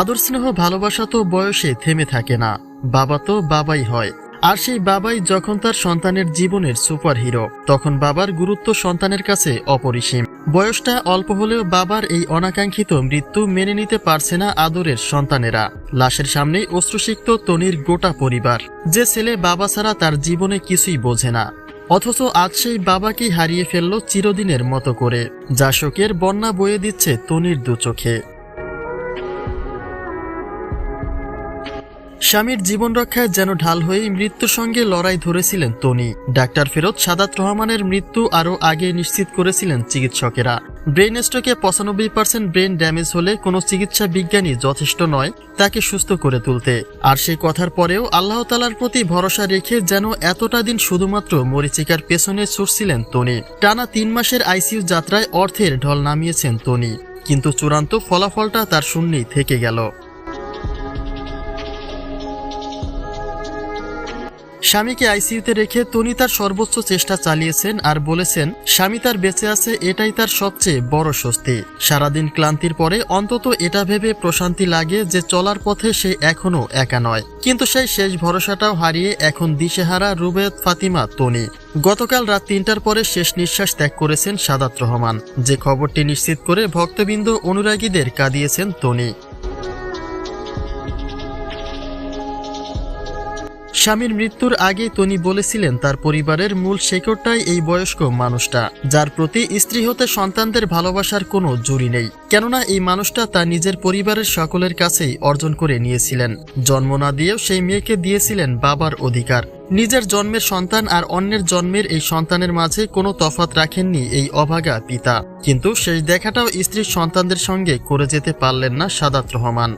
আদর স্নেহ, ভালোবাসা তো বয়সে থেমে থাকে না। বাবা তো বাবাই হয়। আর সেই বাবাই যখন তার সন্তানের জীবনের সুপার হিরো তখন বাবার গুরুত্ব সন্তানের কাছে অপরিসীম। বয়সটা অল্প হলেও বাবার এই অনাকাঙ্ক্ষিত মৃত্যু মেনে নিতে পারছে না আদরের সন্তানেরা। লাশের সামনেই অশ্রুসিক্ত তনির গোটা পরিবার, যে ছেলে বাবা ছাড়া তার জীবনে কিছুই বোঝে না। অথচ আজ সেই বাবাকেই হারিয়ে ফেলল চিরদিনের মতো করে, যা শোকের বন্যা বয়ে দিচ্ছে তনির দু চোখে। স্বামীর জীবন রক্ষায় যেন ঢাল হয়ে মৃত্যুর সঙ্গে লড়াই ধরেছিলেন তনি। ডাক্তার ফেরত সাদাত রহমানের মৃত্যু আরও আগে নিশ্চিত করেছিলেন চিকিৎসকেরা। ব্রেন স্ট্রোকে পঁচানব্বই পার্সেন্ট ব্রেন ড্যামেজ হলে কোনো চিকিৎসা বিজ্ঞানী যথেষ্ট নয়, তাকে সুস্থ করে তুলতে। আর সেই কথার পরেও আল্লাহ তালার প্রতি ভরসা রেখে যেন এতটা দিন শুধুমাত্র মরিচিকার পেছনে ছুটছিলেন তনি। টানা তিন মাসের আইসিইউ যাত্রায় অর্থের ঢল নামিয়েছেন তনি। কিন্তু চূড়ান্ত ফলাফলটা তার শূন্যেই থেকে গেল। স্বামীকে আইসিইউতে রেখে তনি তার সর্বোচ্চ চেষ্টা চালিয়েছেন আর বলেছেন, স্বামী তার বেঁচে আছে, এটাই তার সবচেয়ে বড় স্বস্তি। সারাদিন ক্লান্তির পরে অন্তত এটা ভেবে প্রশান্তি লাগে যে চলার পথে সে এখনও একা নয়। কিন্তু সেই শেষ ভরসাটাও হারিয়ে এখন দিশেহারা রুবেত ফাতিমা তনি গতকাল রাত তিনটার পরে শেষ নিঃশ্বাস ত্যাগ করেছেন সাদাত রহমান। যে খবরটি নিশ্চিত করে ভক্তবৃন্দ অনুরাগীদের কাঁদিয়েছেন তনি স্বামীর মৃত্যুর আগে তনি বলেছিলেন তার পরিবারের মূল শেকড়টাই এই বয়স্ক মানুষটা, যার প্রতি স্ত্রী হতে সন্তানদের ভালোবাসার কোনো জুরি নেই। কেননা এই মানুষটা তার নিজের পরিবারের সকলের কাছেই অর্জন করে নিয়েছিলেন। জন্ম না দিয়েও সেই মেয়েকে দিয়েছিলেন বাবার অধিকার। নিজের জন্মের সন্তান আর অন্যের জন্মের এই সন্তানের মাঝে কোনো তফাত রাখেননি এই অভাগা পিতা। কিন্তু শেষ দেখাটাও স্ত্রীর সন্তানদের সঙ্গে করে যেতে পারলেন না সাদাত রহমান।